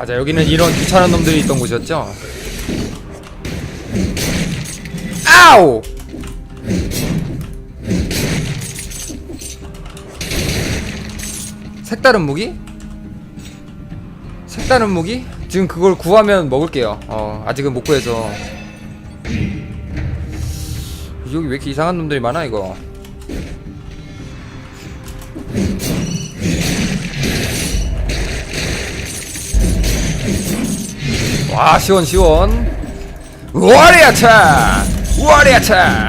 맞아 여기는 이런 귀찮은 놈들이 있던 곳이었죠? 아우 색다른 무기? 색다른 무기? 지금 그걸 구하면 먹을게요. 어 아직은 못 구해서 여기 왜 이렇게 이상한 놈들이 많아 이거 와 시원 시원. 워리아차 워리아차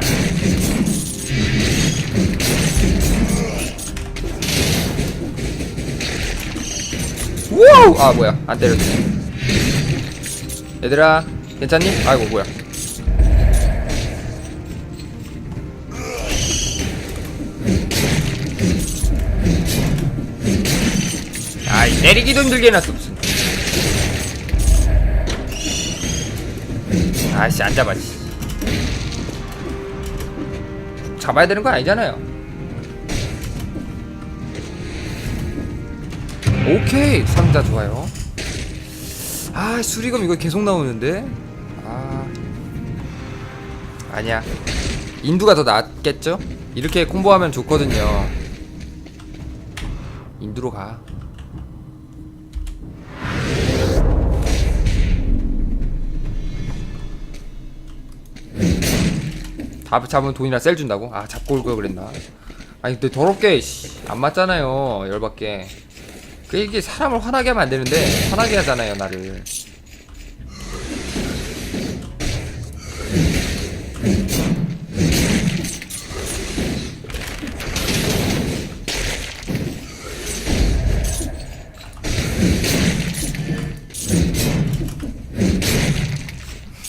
우와 아 뭐야. 안 때렸지 얘들아 괜찮니? 아이고 뭐야. 아이 내리기도 힘들게 해놨어 무슨 아씨 안 잡아 씨. 잡아야 되는 거 아니잖아요. 오케이. 상자 좋아요. 아 수리검 이거 계속 나오는데? 아. 아니야. 인두가 더 낫겠죠? 이렇게 콤보하면 좋거든요. 인두로 가 다 잡으면 돈이나 셀 준다고? 아 잡고 올 걸 그랬나? 아니 근데 더럽게 씨, 안 맞잖아요 열받게 그 이게 사람을 화나게 하면 안 되는데 화나게 하잖아요 나를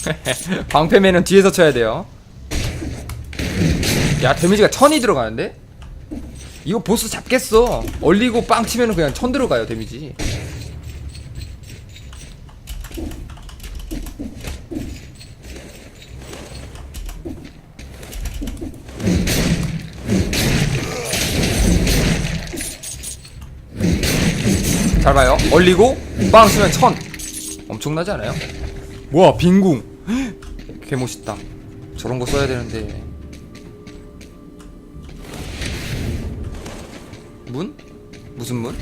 방패맨은 뒤에서 쳐야 돼요 야 데미지가 천이 들어가는데? 이거 보스 잡겠어. 얼리고 빵 치면은 그냥 천 들어가요 데미지. 잘 봐요. 얼리고 빵 치면 천. 엄청나지 않아요? 뭐야 빈궁. 개 멋있다. 저런 거 써야 되는데 문? 무슨 문?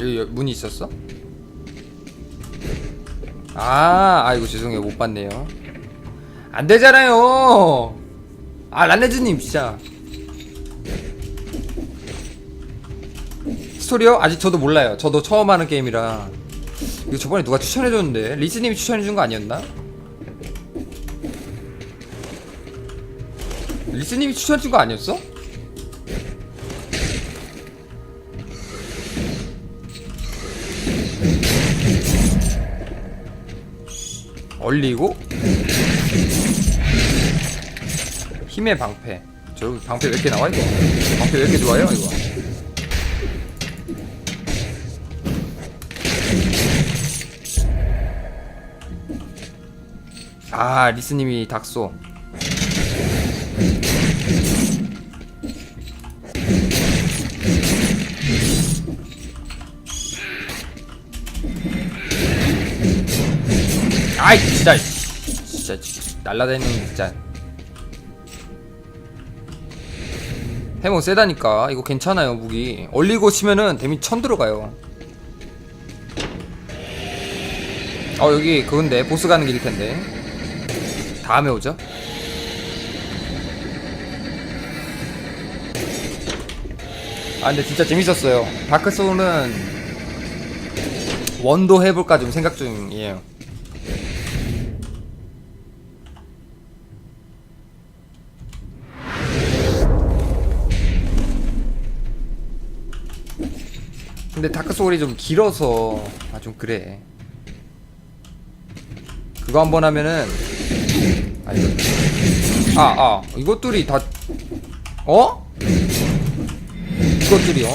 여기 여- 문이 있었어? 아, 아이고 죄송해요 못 봤네요. 안 되잖아요. 아 란레즈님 진짜. 스토리요? 아직 저도 몰라요. 저도 처음 하는 게임이라. 이거 저번에 누가 추천해줬는데 리스님이 추천해준 거 아니었나? 리스님이 추천해준 거 아니었어? 얼리고 힘의 방패. 저 방패 왜 이렇게 나와 이거? 방패 왜 이렇게 좋아요 이거? 아 리스님이 닥소. 아이 진짜 진짜 날라다니는 거 진짜 해몽 세다니까. 이거 괜찮아요 무기. 얼리고 치면은 데미 천 들어가요. 어 여기 그건데. 보스 가는 길일 텐데. 다음에 오죠? 아 근데 진짜 재밌었어요. 다크소울은 원도 해볼까 좀 생각 중이에요 근데 다크 소울이 좀 길어서 아 좀 그래. 그거 한번 하면은 아 이거 아아 이것들이 다 어? 이것들이 어?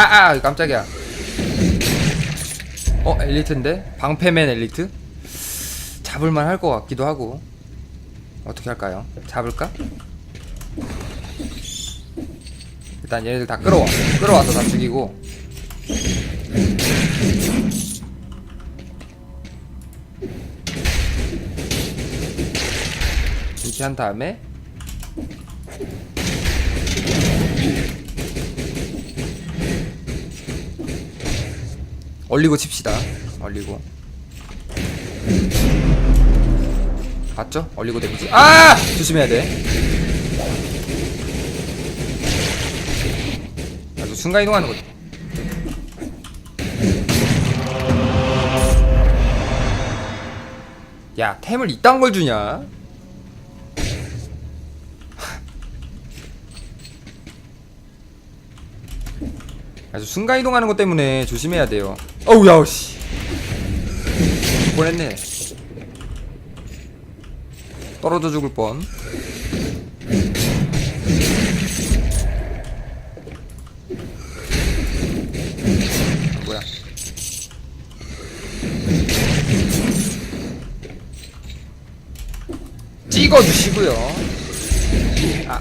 아 아 깜짝이야. 어 엘리트인데? 방패맨 엘리트? 잡을만 할 것 같기도 하고. 어떻게 할까요? 잡을까? 일단 얘네들 다 끌어와. 끌어와서 다 죽이고. 이렇게 한 다음에 얼리고 칩시다. 얼리고. 봤죠? 얼리고 데미지. 아! 조심해야 돼. 아주 순간 이동하는 거지. 야, 템을 이딴 걸 주냐? 아주 순간 이동하는 것 때문에 조심해야 돼요. 어우 야우 씨. 뻔했네. 떨어져 죽을 뻔. 아, 뭐야? 찍어 주시고요. 아.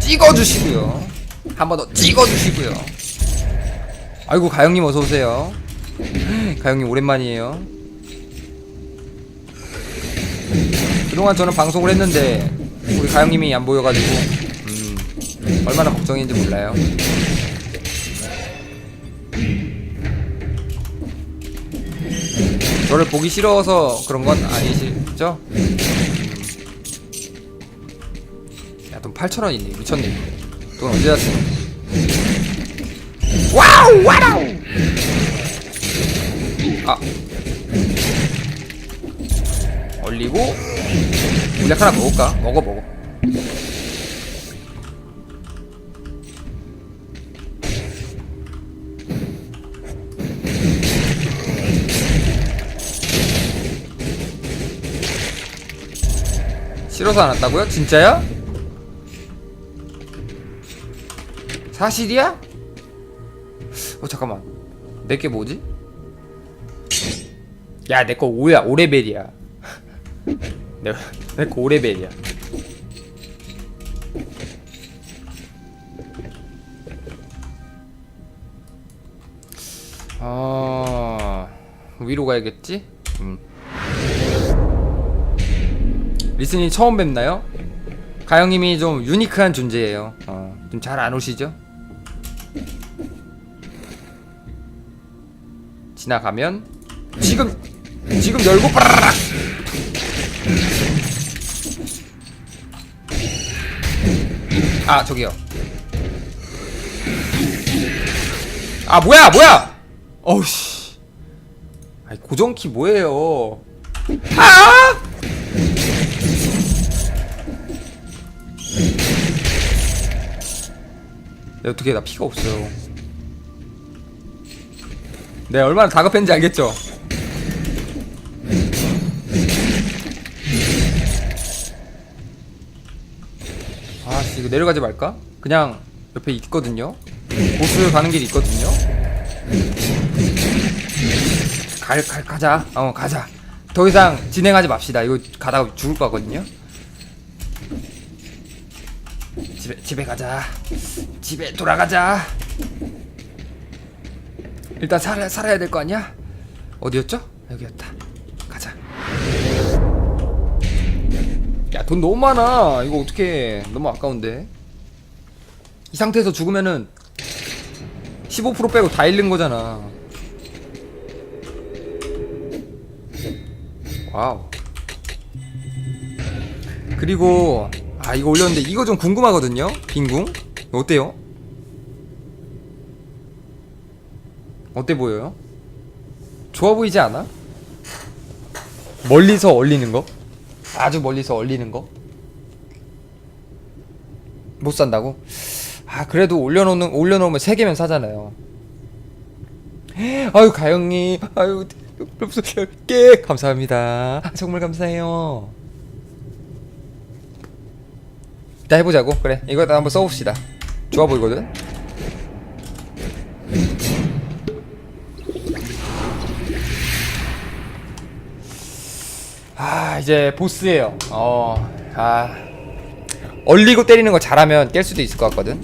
찍어 주시고요. 한 번 더 찍어 주시고요. 아이고 가영님 어서 오세요. 가영님 오랜만이에요. 그동안 저는 방송을 했는데 우리 가영님이 안 보여가지고 음, 얼마나 걱정인지 몰라요. 저를 보기 싫어서 그런 건 아니시죠? 음. 야, 돈 8,000원 있네. 미쳤네. 돈 언제 다 쓰는 와우! 와우! 아. 얼리고 물약 하나 먹을까? 먹어 먹어. 싫어서 안 왔다고요? 진짜야? 사실이야? 어 잠깐만 내게 뭐지? 야 내 거 5야 5레벨이야 내거 5레벨이야 아 위로 가야겠지? 음. 리스님 처음 뵙나요? 가영님이 좀 유니크한 존재예요. 어, 좀 잘 안 오시죠? 지나가면 지금 지금 열고 빠라락 아 저기요. 아 뭐야 뭐야! 어우씨. 아이 고정키 뭐예요? 아! 야, 어떻게 나 피가 없어요 네 얼마나 다급했는지 알겠죠? 아 씨 이거 내려가지 말까? 그냥 옆에 있거든요. 보스 가는 길 있거든요. 갈, 갈, 가자. 어 가자. 더 이상 진행하지 맙시다. 이거 가다가 죽을 거거든요. 집에 집에 가자. 집에 돌아가자 일단 살아, 살아야 될 거 아니야? 어디였죠? 여기였다. 가자. 야, 돈 너무 많아. 이거 어떻게 너무 아까운데. 이 상태에서 죽으면은 15% 빼고 다 잃는 거잖아. 와우. 그리고 아 이거 올렸는데 이거 좀 궁금하거든요. 빈궁 어때요? 어때 보여요? 좋아 보이지 않아? 멀리서 얼리는 거? 아주 멀리서 얼리는 거? 못 산다고? 아 그래도 올려놓는 올려놓으면 세 개면 사잖아요. 아유 가영님, 아유 게 감사합니다. 아, 정말 감사해요. 자 해보자고 그래 이거 한번 써봅시다. 좋아 보이거든. 아 이제 보스예요. 어, 아 얼리고 때리는 거 잘하면 깰 수도 있을 것 같거든.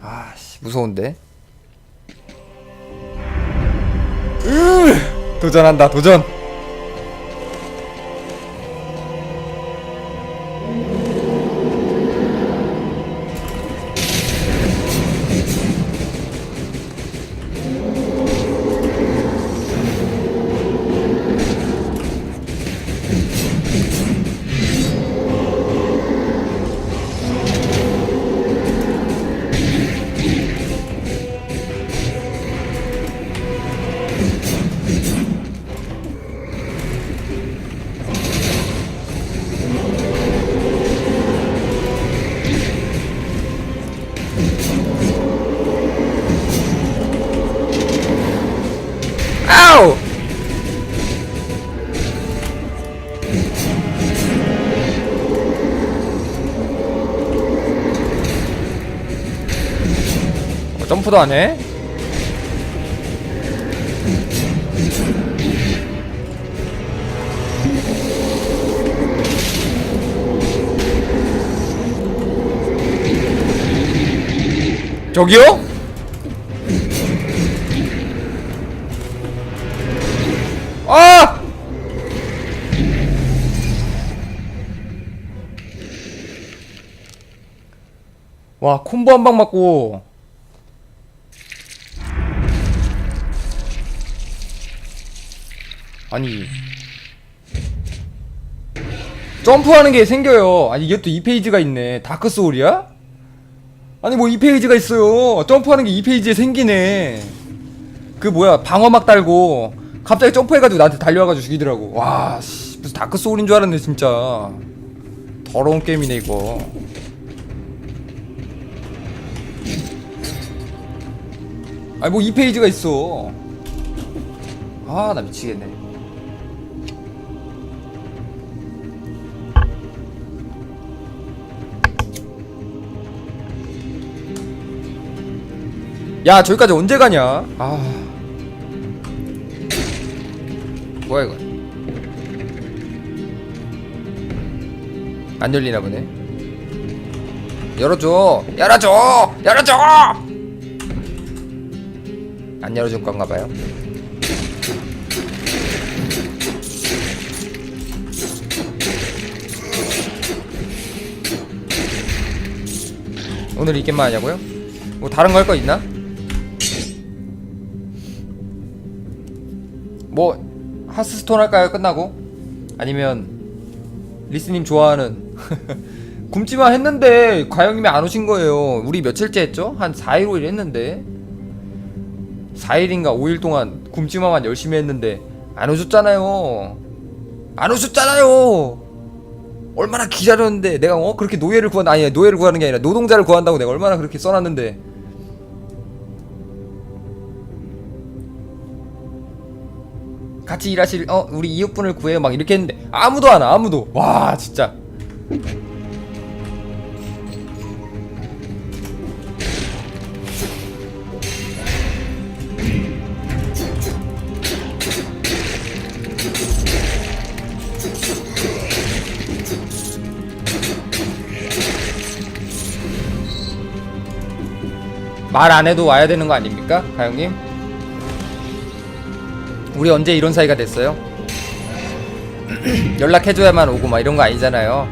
아씨 무서운데. 으 도전한다 도전. 점프도 안 해? 저기요? 아! 와 콤보 한 방 맞고 아니. 점프하는 게 생겨요. 아니 이게 또 2페이지가 있네. 다크 소울이야? 아니 뭐 2페이지가 있어요. 점프하는 게 2페이지에 생기네. 그 뭐야 방어막 달고 갑자기 점프해가지고 나한테 달려와가지고 죽이더라고. 와 씨, 무슨 다크 소울인 줄 알았네 진짜. 더러운 게임이네 이거. 아니 뭐 2페이지가 있어. 아 나 미치겠네 야 저기까지 언제 가냐? 아. 뭐야 이거? 안 열리나 보네. 열어줘. 열어줘! 열어줘! 안 열어줄 건가 봐요. 오늘 이 게임만 하냐고요? 뭐 다른 거 할 거 있나? 뭐 하스스톤 할까요? 끝나고? 아니면 리스님 좋아하는 굶지만 했는데 과영님이 안 오신 거예요. 우리 며칠째 했죠? 한 4일 5일 했는데 4일인가 5일 동안 굶지마만 열심히 했는데 안 오셨잖아요. 안 오셨잖아요. 얼마나 기다렸는데 내가 어 그렇게 노예를 구한 아니 노예를 구하는 게 아니라 노동자를 구한다고 내가 얼마나 그렇게 써놨는데 같이 일하실 어 우리 이웃분을 구해요 막 이렇게 했는데 아무도 안 와 아무도 와 진짜 말 안 해도 와야 되는 거 아닙니까 가영님? 우리 언제 이런 사이가 됐어요? 연락해줘야만 오고 막 이런 거 아니잖아요.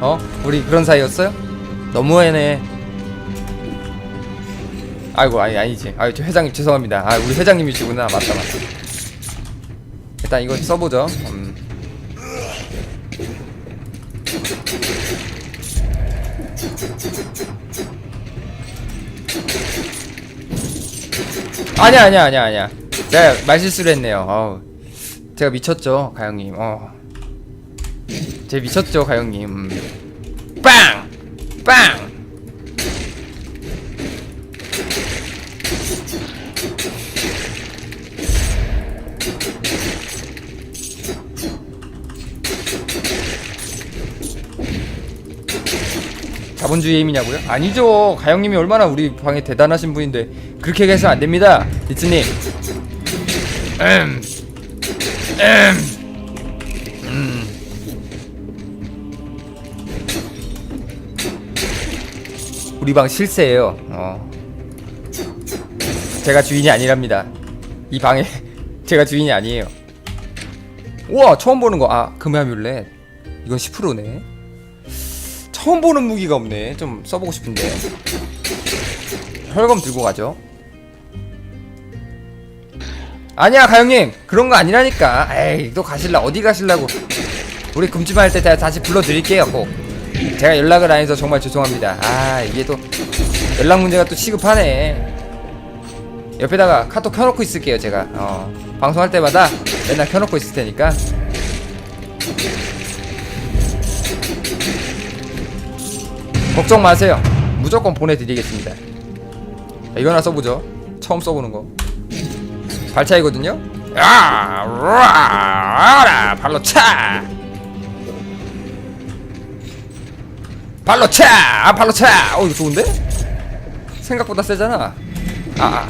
어? 우리 그런 사이였어요? 너무해네. 아이고 아니 아니지. 아유 저 회장님 죄송합니다. 아 우리 회장님이시구나. 맞다 맞다. 일단 이거 써보죠. 음. 아니야 아니야 아니야 아니야. 네, 말실수를 했네요. 어우. 제가 미쳤죠, 가영님. 어. 제가 미쳤죠, 가영님. 빵! 빵! 자본주의 힘이냐고요? 아니죠. 가영님이 얼마나 우리 방에 대단하신 분인데 그렇게 해서 안 됩니다. 리츠님. 음. 음. 음. 우리 방 실세예요. 어. 제가 주인이 아니랍니다. 이 방에 제가 주인이 아니에요. 우와 처음 보는 거. 아 금화 뮬렛. 이건 10%네. 처음 보는 무기가 없네. 좀 써보고 싶은데. 혈검 들고 가죠. 아니야 가영님 그런 거 아니라니까. 에이 또 가실라 어디 가실라고. 우리 금지만 할 때 다시 불러드릴게요 꼭. 제가 연락을 안 해서 정말 죄송합니다. 아 이게 또 연락 문제가 또 시급하네. 옆에다가 카톡 켜놓고 있을게요 제가. 어, 방송할 때마다 맨날 켜놓고 있을 테니까. 걱정 마세요. 무조건 보내드리겠습니다. 자, 이거나 써보죠. 처음 써보는 거. 발 차이거든요. 야, 라 발로 차. 발로 차, 아, 발로 차. 어 이거 좋은데? 생각보다 세잖아. 아, 아.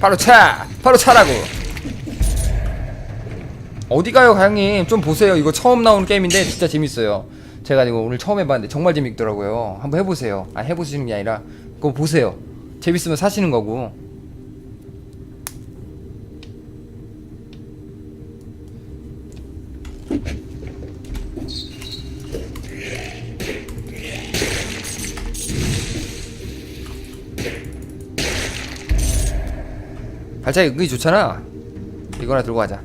발로 차, 발로 차라고. 어디 가요, 가영님? 좀 보세요. 이거 처음 나오는 게임인데 진짜 재밌어요. 제가 이거 오늘 처음 해봤는데 정말 재밌더라고요. 한번 해보세요. 아 해보시는 게 아니라 그거 보세요. 재밌으면 사시는 거고. 발차기 은근히 좋잖아. 이거나 들고 가자.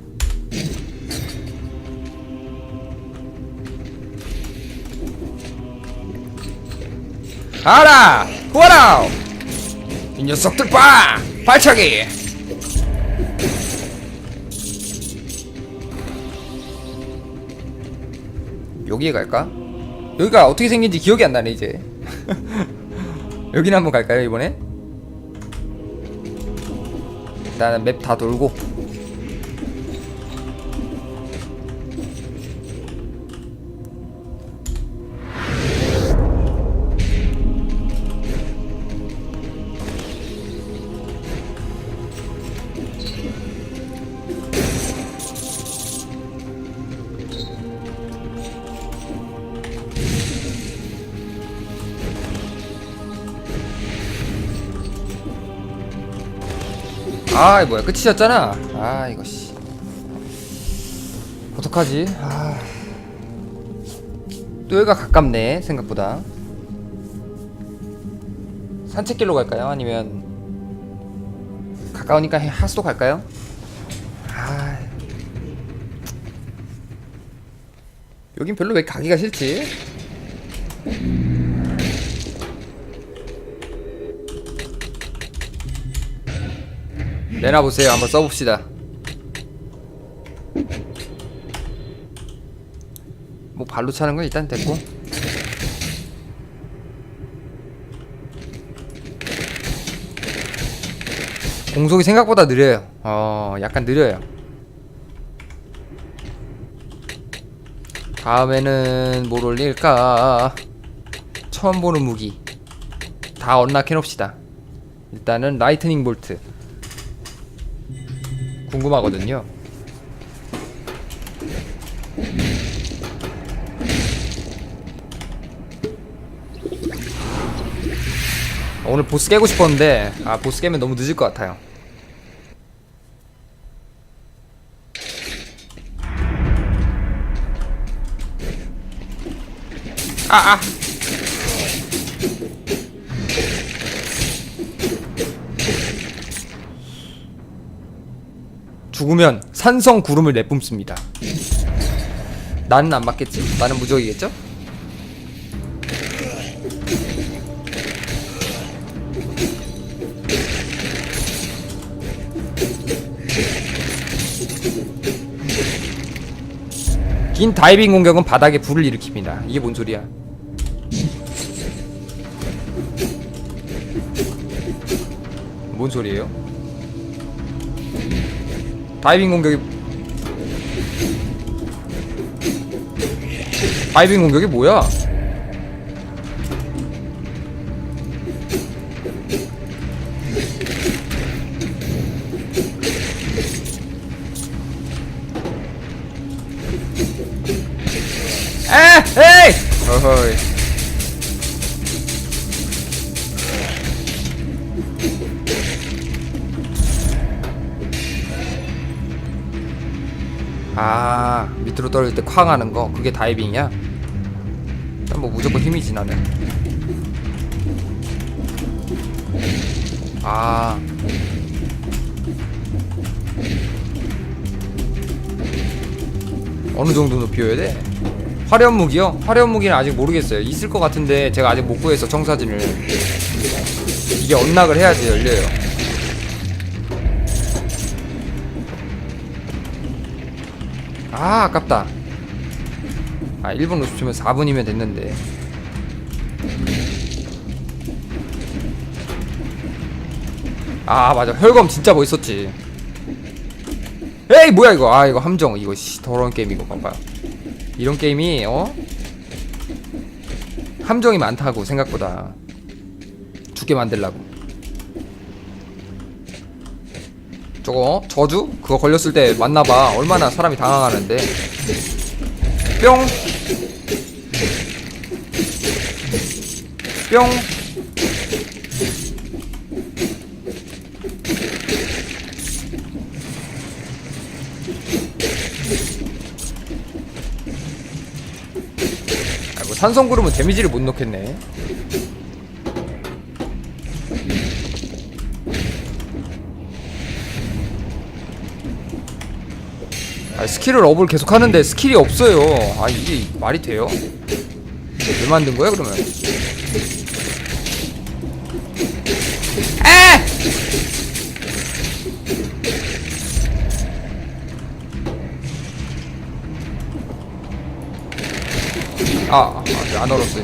알아! 구하라! 이 녀석들 봐! 발차기! 여기에 갈까? 여기가 어떻게 생긴지 기억이 안 나네 이제 여기는 한번 갈까요 이번에? 일단은 맵 다 돌고 아 뭐야. 끝이었잖아. 아 이거 씨. 어떡하지? 아. 또 여기가 가깝네 생각보다. 산책길로 갈까요? 아니면 가까우니까 하수도 갈까요? 아 여긴 별로 왜 가기가 싫지 내놔보세요. 한번 써봅시다. 뭐 발로 차는 건 일단 됐고. 공속이 생각보다 느려요. 어 약간 느려요. 다음에는 뭘 올릴까? 처음 보는 무기. 다 언락해놓읍시다. 일단은 라이트닝 볼트 궁금하거든요. 오늘 보스 깨고 싶었는데 아 보스 깨면 너무 늦을 것 같아요. 아 아. 죽으면 산성 구름을 내뿜습니다. 나는 안 맞겠지? 나는 무적이겠죠? 긴 다이빙 공격은 바닥에 불을 일으킵니다. 이게 뭔 소리야? 뭔 소리예요? 다이빙 공격이 다이빙 공격이 뭐야? 아 밑으로 떨어질 때 쾅 하는 거 그게 다이빙이야? 뭐 무조건 힘이지 나는 아 어느 정도 높이여야 돼? 화려한 무기요? 화려한 무기는 아직 모르겠어요 있을 것 같은데 제가 아직 못 구해서 청사진을 이게 언락을 해야지 열려요 아 아깝다. 아 1분 50초면 4분이면 됐는데. 아 맞아. 혈검 진짜 멋있었지. 에이 뭐야 이거. 아 이거 함정. 이거 씨 더러운 게임 이거 봐봐. 이런 게임이 어? 함정이 많다고 생각보다. 죽게 만들라고 저거 저주 그거 걸렸을 때 맞나봐 얼마나 사람이 당황하는데 뿅 뿅. 아이고 산성 구르면 데미지를 못 넣겠네. 아 스킬을 업을 계속 하는데 스킬이 없어요. 아 이게 말이 돼요? 왜 만든 거야 그러면? 에! 아, 아, 안 얼었어요.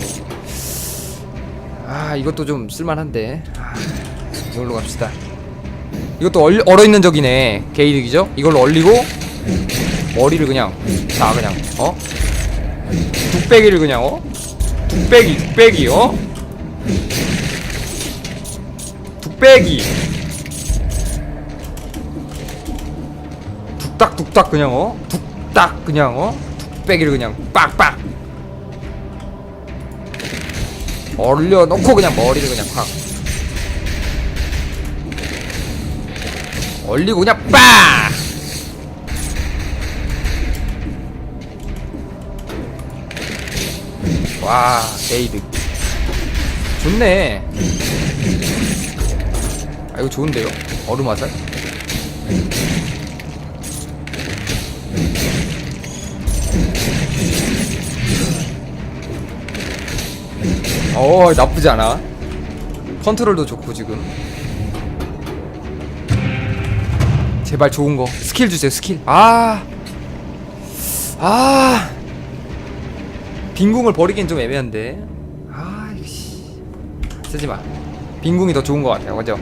아, 이것도 좀 쓸만한데. 아, 이걸로 갑시다. 이것도 얼, 얼어있는 적이네. 게이득이죠? 이걸로 얼리고, 머리를 그냥, 자, 그냥, 어? 뚝배기를 그냥, 어? 뚝배기, 뚝배기, 어? 뚝배기. 뚝딱뚝딱 그냥, 어? 뚝딱 그냥, 어? 뚝배기를 그냥 빡빡. 얼려놓고 그냥 머리를 그냥 콱 얼리고 그냥 빡 와, 게이드. 좋네. 아, 이거 좋은데요? 얼음 화살? 어, 나쁘지 않아. 컨트롤도 좋고, 지금. 제발 좋은 거. 스킬 주세요, 스킬. 아. 아. 빈궁을 버리긴 좀 애매한데. 아, 이씨. 쓰지 마. 빈궁이 더 좋은 것 같아요, 그죠?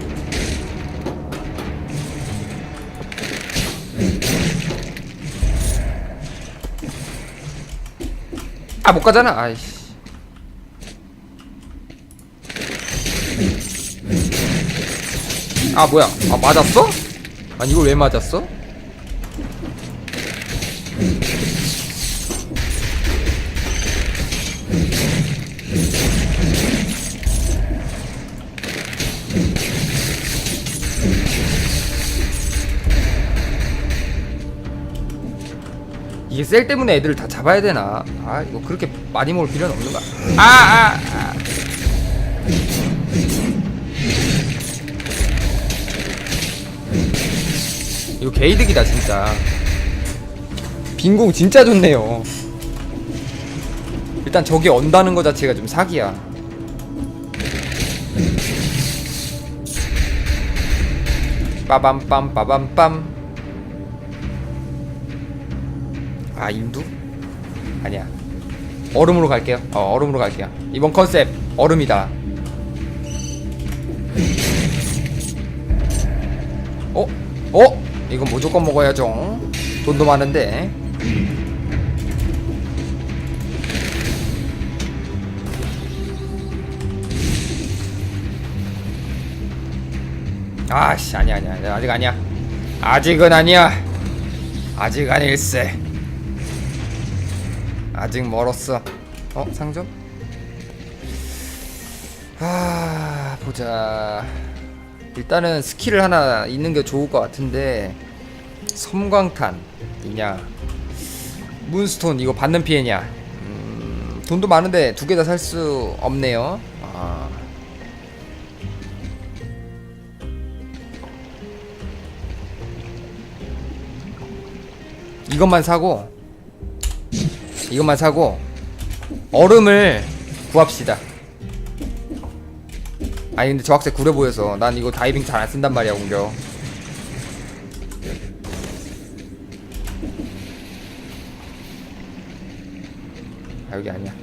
아, 못 가잖아. 아이씨. 아, 뭐야? 아, 맞았어? 아니, 이걸 왜 맞았어? 셀 때문에 애들을 다 잡아야 되나? 아 이거 그렇게 많이 먹을 필요는 없는 거야. 아 아, 아. 이거 개이득이다 진짜. 빈공 진짜 좋네요. 일단 저게 언다는 거 자체가 좀 사기야. 빠밤빰 빠밤빰. 아 인두? 아니야. 얼음으로 갈게요. 어 얼음으로 갈게요. 이번 컨셉 얼음이다. 어? 어? 이건 무조건 먹어야죠. 돈도 많은데. 아씨 아니야 아니야. 아직 아니야. 아직은 아니야. 아직 아닐세 아직 멀었어. 어 상점? 아 보자. 일단은 스킬을 하나 있는 게 좋을 것 같은데 섬광탄 이냐 문스톤 이거 받는 피해냐 음, 돈도 많은데 두 개 다 살 수 없네요 아. 이것만 사고 이것만 사고 얼음을 구합시다. 아니 근데 저 학생 구려 보여서 난 이거 다이빙 잘 안 쓴단 말이야 공격. 아 여기 아니야.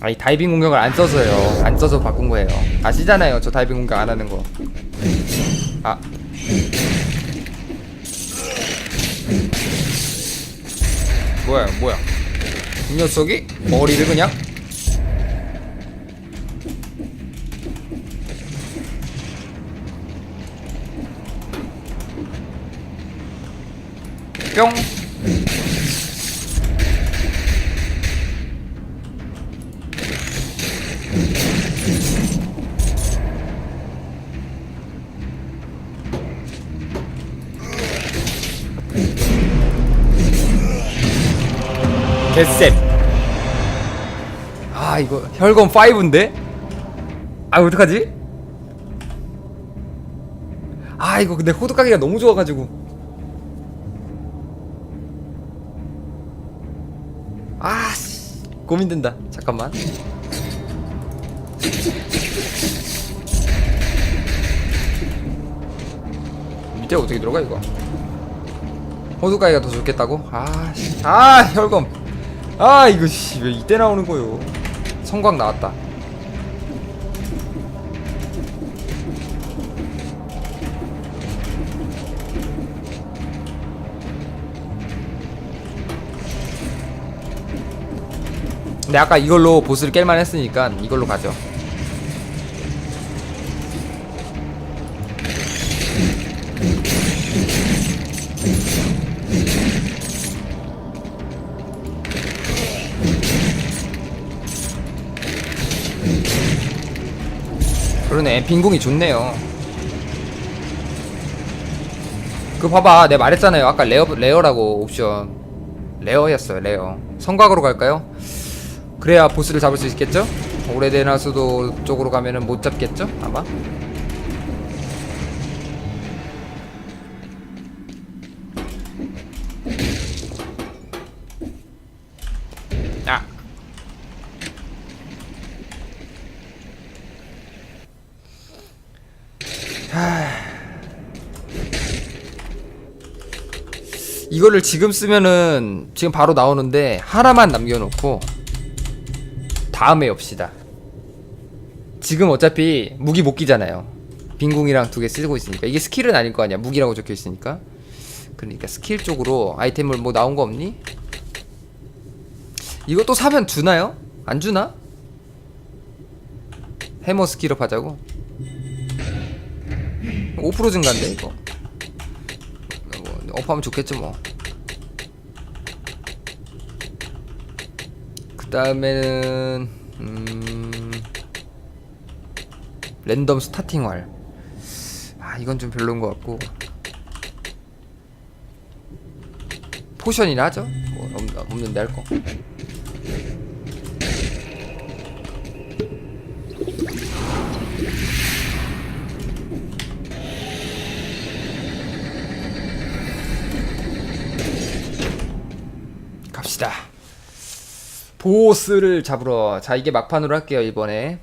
아니 다이빙 공격을 안 써서요. 안 써서 바꾼 거예요. 아시잖아요 저 다이빙 공격 안 하는 거아 뭐야 뭐야? 이 녀석이 머리를 그냥 아 이거 혈검 5인데? 아 어떡하지? 아 이거 근데 호두까기가 너무 좋아가지고. 아씨. 고민된다. 잠깐만. 밑에 어떻게 들어가 이거? 호두까기가 더 좋겠다고? 아씨. 아 혈검. 아 이거 씨. 왜 이때 나오는 거요 성광 나왔다. 근데 아까 이걸로 보스를 깰만 했으니까 이걸로 가죠 그러네 빈공이 좋네요 그 봐봐 내가 말했잖아요 아까 레어, 레어라고 옵션 레어였어요 레어 성곽으로 갈까요? 그래야 보스를 잡을 수 있겠죠? 오래된 하수도 쪽으로 가면은 못 잡겠죠? 아마? 이거를 지금 쓰면은 지금 바로 나오는데 하나만 남겨놓고 다음에 엽시다. 지금 어차피 무기 못 끼잖아요. 빈궁이랑 두 개 쓰고 있으니까 이게 스킬은 아닐 거 아니야. 무기라고 적혀 있으니까. 그러니까 스킬 쪽으로 아이템을 뭐 나온 거 없니? 또 사면 주나요? 안 주나? 해머 스킬업 하자고. 5% 증가인데 이거. 뭐, 업하면 좋겠죠 뭐. 다음에는 음... 랜덤 스타팅 활. 아 이건 좀 별로인 것 같고. 포션이나 하죠? 뭐 없, 없는데 할 거. 보스를 잡으러 자 이게 막판으로 할게요 이번에